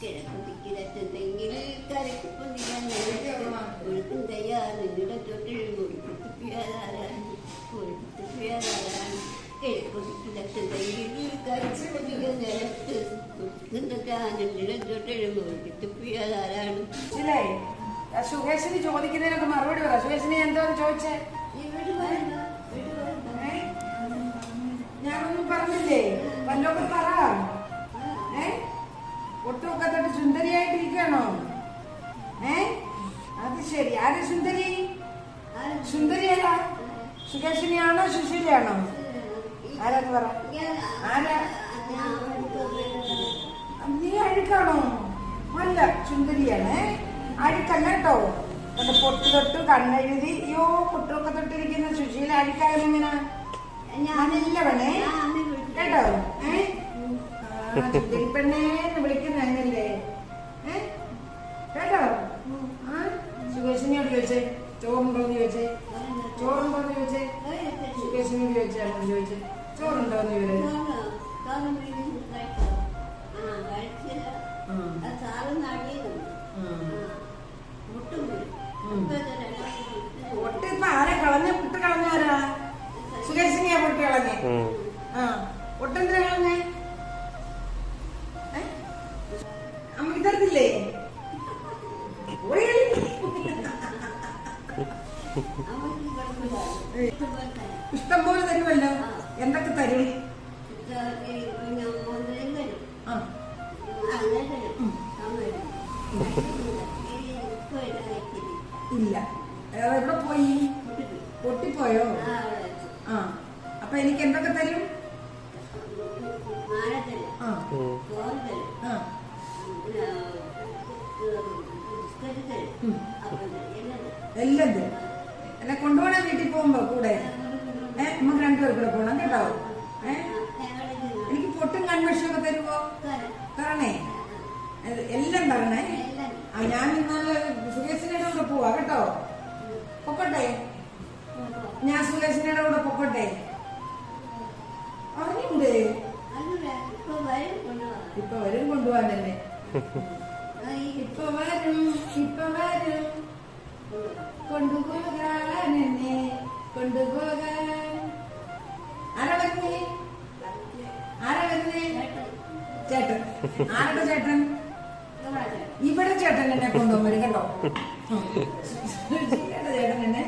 കിഴക്കുതിക്കിലെത്തുന്നെങ്കിൽ കരയ്ക്ക് പൊന്നിയാൻ ഒഴുക്കും തയ്യാ നിങ്ങളുടെ തൊട്ടിൽ മുറിക്കുത്തിപ്പിയാതാരാണ് മുറിക്കുത്തിപ്പിയാതാരാണ് കിഴക്കുതിക്കിലെത്തുന്നെങ്കിൽ കരയ്ക്ക് പൊന്നിയാൻ നിലത്ത് ഒഴുക്കും തയ്യാ നിങ്ങളുടെ തൊട്ടിൽ മുറിക്കുത്തിപ്പിയാതാരാണ് മനസ്സിലായി ആ സുകേഷിന് ചോദിക്കുന്നതിനൊക്കെ മറുപടി പറ. സുകേഷിന് എന്തോന്ന് ചോദിച്ചേ? ഞാനൊന്നും പറഞ്ഞില്ലേ? വല്ലതൊക്കെ പറ. ഒട്ടുമൊക്കെ തൊട്ട് സുന്ദരിയായിട്ടിരിക്കണോ ഏ? അത് ശരി. ആര് സുന്ദരി? സുന്ദരി ആരാ സുകേഷിനെയാണോ സുശീലയാണോ? ആരാന്ന് പറ. ആരാ? നീ അഴുക്കാണോ? അല്ല സുന്ദരിയാണ്. അഴുക്കല്ല കേട്ടോ. എന്റെ പൊട്ട് തൊട്ട് കണ്ണെഴുതി. അയ്യോ പൊട്ടൊക്കെ തൊട്ടിരിക്കുന്ന സുശീല അഴുക്കായാലും എങ്ങനെ നല്ല പെണ്ണേ കേട്ടോ? ഏ? ആ, സുന്ദരി പെണ്ണേ എന്ന് വിളിക്കുന്ന അങ്ങനല്ലേ ഏ? കേട്ടോ? ആ സുകേഷിനോട് ചോദിച്ചേ. ചോറുണ്ടോന്ന് ചോദിച്ചേ. ചോറുണ്ടോന്ന് ചോദിച്ചേ. സുകേഷിനോട് ചോദിച്ചേ അങ്ങോട്ട് ചോദിച്ചേ. ചോറുണ്ടോന്ന് ചോദിച്ചേ. പൊട്ട് ഇപ്പൊ ആരെ കളഞ്ഞ പുട്ട് കളഞ്ഞാരാ സുകേഷിനെയാ പുട്ട് കളഞ്ഞേ. ആ. പോയി ഇഷ്ടം പോലെ തരുമല്ലോ. എന്തൊക്കെ തരും? ഇല്ല. എവിടെ പോയി? പൊട്ടിപ്പോയോ? ആ. അപ്പൊ എനിക്ക് എന്തൊക്കെ തരും? ആ. ആ. എല്ലാം തരും എന്നെ കൊണ്ടുപോകണം വീട്ടിൽ പോകുമ്പോ കൂടെ. ഏ നമുക്ക് രണ്ടുപേർ കൂടെ പോണം കേട്ടോ. ഏ? എനിക്ക് പൊട്ടും കൺവെൻഷൻ ഒക്കെ തരുമോ തരണേ. എല്ലാം തരണേ. ആ ഞാൻ ഇന്നാൽ സുരേഷിനോട് കൂടെ പോവാ കേട്ടോ. പൊക്കട്ടെ? ഞാൻ സുരേഷിനോട് കൂടെ പൊക്കട്ടെ? അറിഞ്ഞുണ്ട് ഇപ്പൊ വരും കൊണ്ടുപോവാൻ തന്നെ. ഇപ്പൊ വരും ഇപ്പൊ വരും. കൊണ്ടുപോകാൻ എന്നെ കൊണ്ടുപോകാൻ. ആരാ വരുന്നേ? ചേട്ടൻ. ആരുടെ ചേട്ടൻ? ഇവിടെ ചേട്ടൻ എന്നെ കൊണ്ടുപോകും കേട്ടോ. ചേട്ടൻ എന്നെ